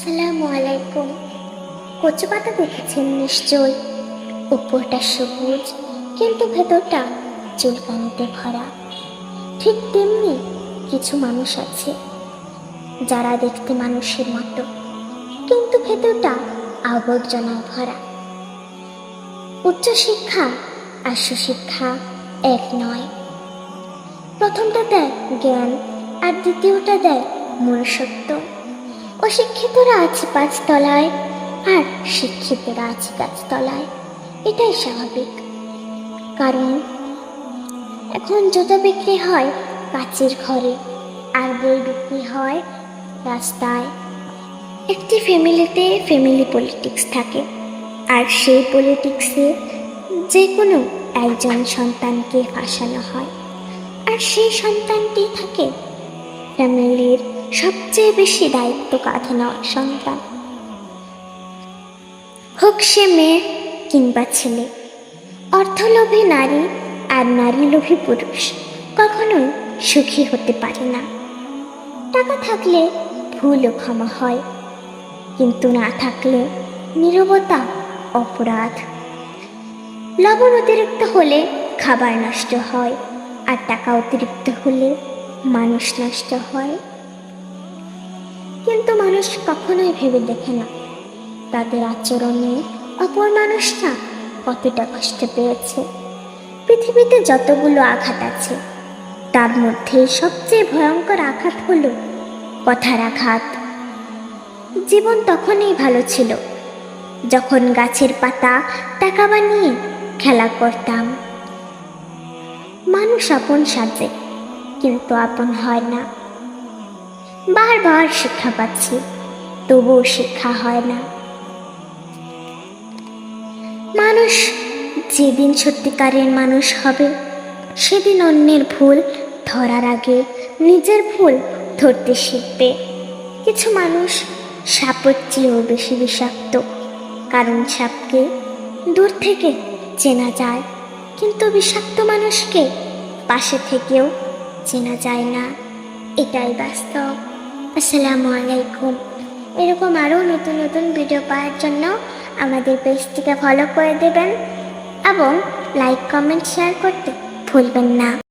আসসালামু আলাইকুম। কচু পাতা দেখেছেন নিশ্চয় উপরটা সবুজ, কিন্তু ভেতরটা চুলকানিতে ভরা। ঠিক তেমনি কিছু মানুষ আছে, যারা দেখতে মানুষের মতো, কিন্তু ভেতরটা আবর্জনায় ভরা। উচ্চশিক্ষা আর সুশিক্ষা এক নয়। প্রথমটা দেয় জ্ঞান আর দ্বিতীয়টা দেয় মনুষ্যত্ব। অশিক্ষিতরা আছে পাঁচতলায়, আর শিক্ষিতরা আছে গাছতলায়। এটাই স্বাভাবিক। কারণ এখন জুতো বিক্রি হয় কাচের ঘরে, আর বই বিক্রি হয় রাস্তায়। একটি ফ্যামিলিতে ফ্যামিলি পলিটিক্স থাকে, আর সেই পলিটিক্সে যে কোনো একজন সন্তানকে ফাঁসানো হয়। আর সেই সন্তানটি থাকে ফ্যামিলির সবচেয়ে বেশি দায়িত্ব কাঁধে নেওয়া সন্তান। হোক সে মেয়ে কিংবা ছেলে, অর্থলোভী নারী আর নারীলোভী পুরুষ কখনোই সুখী হতে পারে না। টাকা থাকলে ভুলও ক্ষমা হয়, কিন্তু না থাকলে নীরবতা অপরাধ। লবণ অতিরিক্ত হলে খাবার নষ্ট হয়, আর টাকা অতিরিক্ত হলে মানুষ নষ্ট হয়। কিন্তু মানুষ কখনোই ভেবে দেখে না। তাদের আচরণে অপর মানুষটা কতটা কষ্ট পেয়েছে। পৃথিবীতে যতগুলো আঘাত আছে, তার মধ্যে সবচেয়ে ভয়ঙ্কর আঘাত হলো কথার আঘাত। জীবন তখনই ভালো ছিল, যখন গাছের পাতা টাকা বানিয়ে খেলা করতাম। মানুষ আপন সাজে, কিন্তু আপন হয় না। বারবার শিক্ষা পাচ্ছি, তবুও শিক্ষা হয় না। মানুষ যেদিন সত্যিকারের মানুষ হবে, সেদিন অন্যের ভুল ধরার আগে নিজের ভুল ধরতে শিখবে। কিছু মানুষ সাপের চেয়েও বেশি বিষাক্ত, কারণ সাপকে দূর থেকে চেনা যায়, কিন্তু বিষাক্ত মানুষকে পাশে থেকেও চেনা যায় না। এটাই বাস্তব। আসসালামু আলাইকুম। এরকম আরও নতুন নতুন ভিডিও পাওয়ার জন্য আমাদের পেজটিকে ফলো করে দেবেন এবং লাইক কমেন্ট শেয়ার করতে ভুলবেন না।